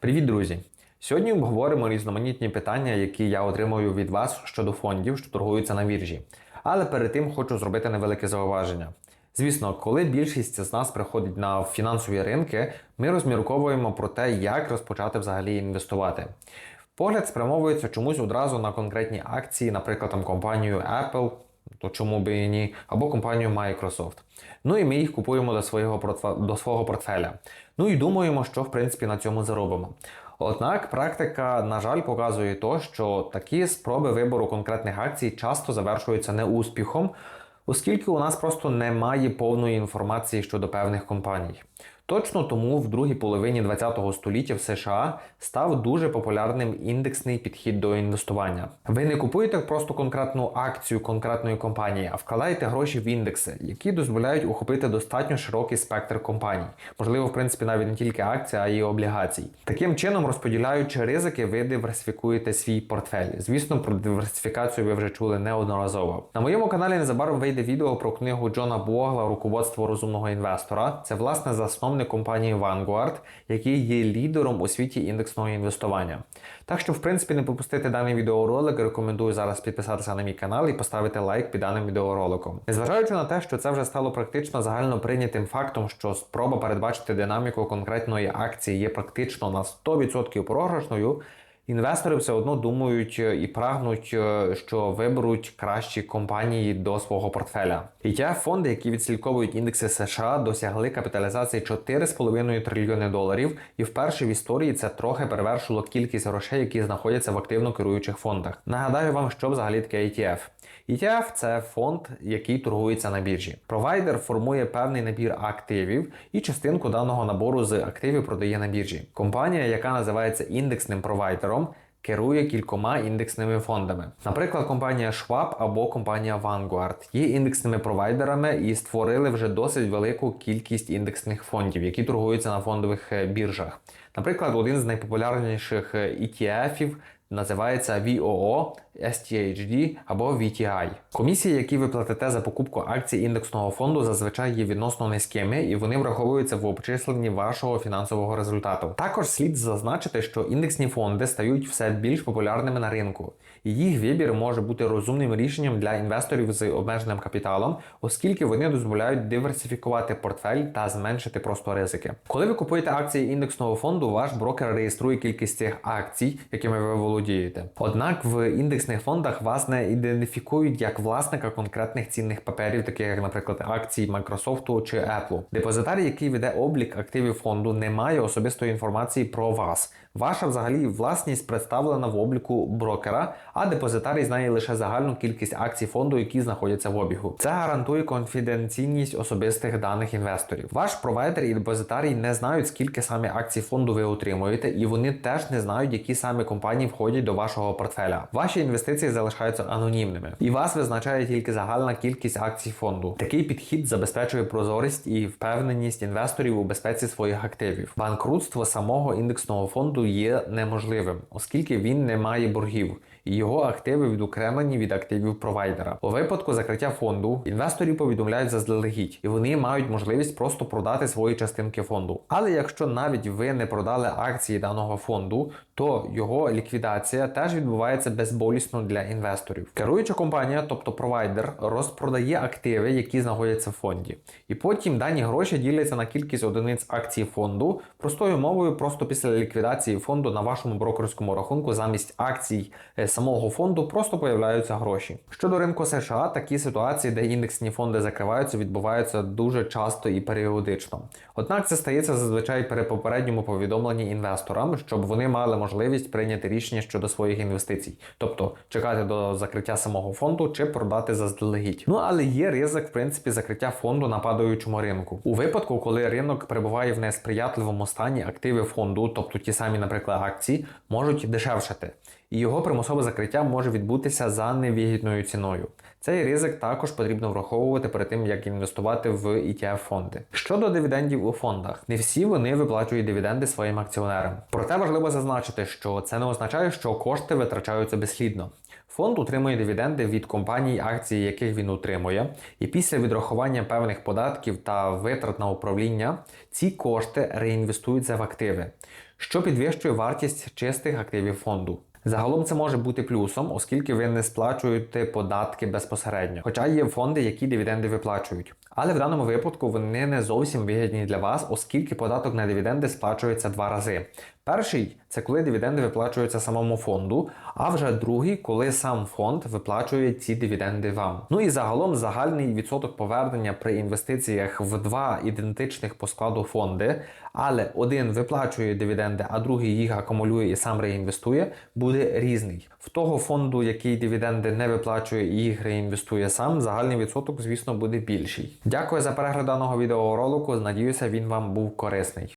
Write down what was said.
Привіт, друзі! Сьогодні обговоримо різноманітні питання, які я отримую від вас щодо фондів, що торгуються на біржі. Але перед тим хочу зробити невелике зауваження. Звісно, коли більшість з нас приходить на фінансові ринки, ми розмірковуємо про те, як розпочати взагалі інвестувати. Погляд спрямовується чомусь одразу на конкретні акції, наприклад, там компанію Apple, то чому би і ні, або компанію Microsoft. Ну і ми їх купуємо до свого, до свого портфеля. Ну і думаємо, що в принципі на цьому заробимо. Однак практика, на жаль, показує то, що такі спроби вибору конкретних акцій часто завершуються неуспіхом, оскільки у нас просто немає повної інформації щодо певних компаній. Точно тому в другій половині ХХ століття в США став дуже популярним індексний підхід до інвестування. Ви не купуєте просто конкретну акцію конкретної компанії, а вкладаєте гроші в індекси, які дозволяють охопити достатньо широкий спектр компаній. Можливо, в принципі, навіть не тільки акції, а й облігацій. Таким чином, розподіляючи ризики, ви диверсифікуєте свій портфель. Звісно, про диверсифікацію ви вже чули неодноразово. На моєму каналі незабаром вийде відео про книгу Джона Богла Руководство розумного інвестора. Це власне засновник компанії Vanguard, який є лідером у світі індексного інвестування. Так що, в принципі, не пропустити даний відеоролик, рекомендую зараз підписатися на мій канал і поставити лайк під даним відеороликом. Незважаючи на те, що це вже стало практично загально прийнятим фактом, що спроба передбачити динаміку конкретної акції є практично на 100% програшною. Інвестори все одно думають е, і прагнуть, е, що виберуть кращі компанії до свого портфеля. ETF фонди, які відслідковують індекси США, досягли капіталізації 4,5 трильйони доларів, і вперше в історії це трохи перевершило кількість грошей, які знаходяться в активно керуючих фондах. Нагадаю вам, що взагалі таке ETF. ETF – це фонд, який торгується на біржі. Провайдер формує певний набір активів і частинку даного набору з активів продає на біржі. Компанія, яка називається індексним провайдером, керує кількома індексними фондами. Наприклад, компанія Schwab або компанія Vanguard є індексними провайдерами і створили вже досить велику кількість індексних фондів, які торгуються на фондових е, біржах. Наприклад, один з найпопулярніших е, ETF називається VOO, STHD або VTI. Комісії, які ви платите за покупку акцій індексного фонду, зазвичай є відносно низькими і вони враховуються в обчисленні вашого фінансового результату. Також слід зазначити, що індексні фонди стають все більш популярними на ринку, і їх вибір може бути розумним рішенням для інвесторів з обмеженим капіталом, оскільки вони дозволяють диверсифікувати портфель та зменшити просто ризики. Коли ви купуєте акції індексного фонду, ваш брокер реєструє кількість цих акцій, якими ви володієте. Однак в індексних фондах вас не ідентифікують як власника конкретних цінних паперів, таких як, наприклад, акцій Microsoft чи Apple. Депозитарій, який веде облік активів фонду, не має особистої інформації про вас. Ваша взагалі власність представлена в обліку брокера, а депозитарій знає лише загальну кількість акцій фонду, які знаходяться в обігу. Це гарантує конфіденційність особистих даних інвесторів. Ваш провайдер і депозитарій не знають, скільки саме акцій фонду ви отримуєте, і вони теж не знають, які саме компанії входять до вашого портфеля. Ваші інвестиції залишаються анонімними, і вас визначає тільки загальна кількість акцій фонду. Такий підхід забезпечує прозорість і впевненість інвесторів у безпеці своїх активів. Банкрутство самого індексного фонду є неможливим, оскільки він не має боргів. І його активи відокремлені від активів провайдера. У випадку закриття фонду інвесторів повідомляють заздалегідь, і вони мають можливість просто продати свої частинки фонду. Але якщо навіть ви не продали акції даного фонду, то його ліквідація теж відбувається безболісно для інвесторів. Керуюча компанія, тобто провайдер, розпродає активи, які знаходяться в фонді. І потім дані гроші діляться на кількість одиниць акцій фонду. Простою мовою, просто після ліквідації фонду на вашому брокерському рахунку замість акцій е, самого фонду просто появляються гроші. Щодо ринку США, такі ситуації, де індексні фонди закриваються, відбуваються дуже часто і періодично. Однак це стається зазвичай при попередньому повідомленні інвесторам, щоб вони мали можливість прийняти рішення щодо своїх інвестицій, тобто чекати до закриття самого фонду чи продати заздалегідь. Ну але є ризик, в принципі, закриття фонду на падаючому ринку. У випадку, коли ринок перебуває в несприятливому стані, активи фонду, тобто ті самі, наприклад, акції, можуть дешевшати. І його примусове закриття може відбутися за невигідною ціною. Цей ризик також потрібно враховувати перед тим, як інвестувати в ETF фонди. Щодо дивідендів у фондах, не всі вони виплачують дивіденди своїм акціонерам. Проте важливо зазначити, що це не означає, що кошти витрачаються безслідно. Фонд утримує дивіденди від компаній, акції яких він утримує, і після відрахування певних податків та витрат на управління ці кошти реінвестуються в активи. що підвищує вартість чистих активів фонду. Загалом це може бути плюсом, оскільки ви не сплачуєте податки безпосередньо. Хоча є фонди, які дивіденди виплачують. Але в даному випадку вони не зовсім вигідні для вас, оскільки податок на дивіденди сплачується два рази. Перший це коли дивіденди виплачуються самому фонду, а вже другий, коли сам фонд виплачує ці дивіденди вам. Ну і загалом загальний відсоток повернення при інвестиціях в два ідентичних по складу фонди, але один виплачує дивіденди, а другий їх акумулює і сам реінвестує, буде різний. В того фонду, який дивіденди не виплачує і їх реінвестує сам, загальний відсоток, звісно, буде більший. Дякую за перегляд даного відеоролику. Надіюся, він вам був корисний.